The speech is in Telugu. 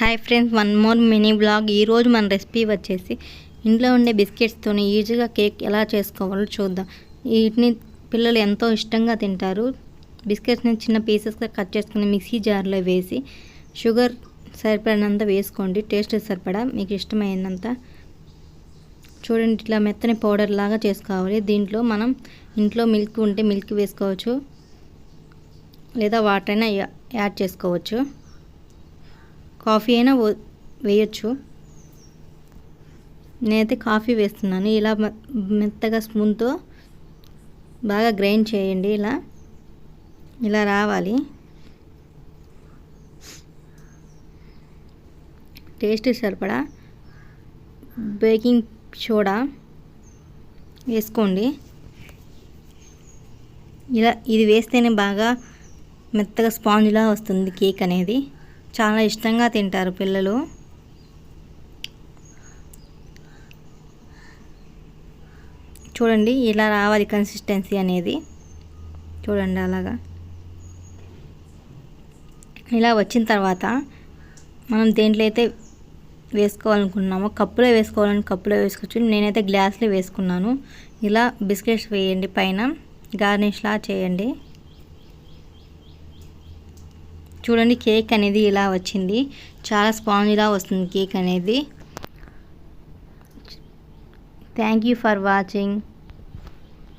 Hi friends one more mini blog ఈరోజు మన రెసిపీ వచ్చేసి ఇంట్లో ఉండే బిస్కెట్స్తో ఈజీగా కేక్ ఎలా చేసుకోవాలో చూద్దాం. వీటిని పిల్లలు ఎంతో ఇష్టంగా తింటారు. బిస్కెట్స్ని చిన్న పీసెస్గా కట్ చేసుకుని మిక్సీ జార్లో వేసి షుగర్ సరిపడినంత వేసుకోండి. టేస్ట్ సరిపడా మీకు ఇష్టమైనంత. చూడండి ఇట్లా మెత్తని పౌడర్ లాగా చేసుకోవాలి. దీంట్లో మనం ఇంట్లో మిల్క్ ఉంటే మిల్క్ వేసుకోవచ్చు. లేదా వాటర్ అయినా యాడ్ చేసుకోవచ్చు. కాఫీ అయినా వేయచ్చు వేయొచ్చు. నేనైతే కాఫీ వేస్తున్నాను. ఇలా మె- మెత్తగా స్పూన్తో బాగా గ్రైండ్ చేయండి ఇలా. ఇలా రావాలి. టేస్ట్ సరిపడా బేకింగ్ సోడా వేసుకోండి. ఇలా ఇది వేస్తేనే బాగా మెత్తగా స్పాంజ్లా వస్తుంది కేక్ అనేది. చాలా ఇష్టంగా తింటారు పిల్లలు. చూడండి ఇలా రావాలి కన్సిస్టెన్సీ అనేది. చూడండి అలాగా. ఇలా వచ్చిన తర్వాత మనం దేంట్లో అయితే వేసుకోవాలనుకున్నామో కప్పులో వేసుకోవాలని కప్పులో వేసుకోవచ్చు. నేనైతే గ్లాస్లో వేసుకున్నాను. ఇలా బిస్కెట్స్ వేయండి పైన. గార్నిష్లా చేయండి. చూడండి కేక్ అనేది ఇలా వచ్చింది. చాలా స్పాంజ్లా వస్తుంది కేక్ అనేది. Thank you for watching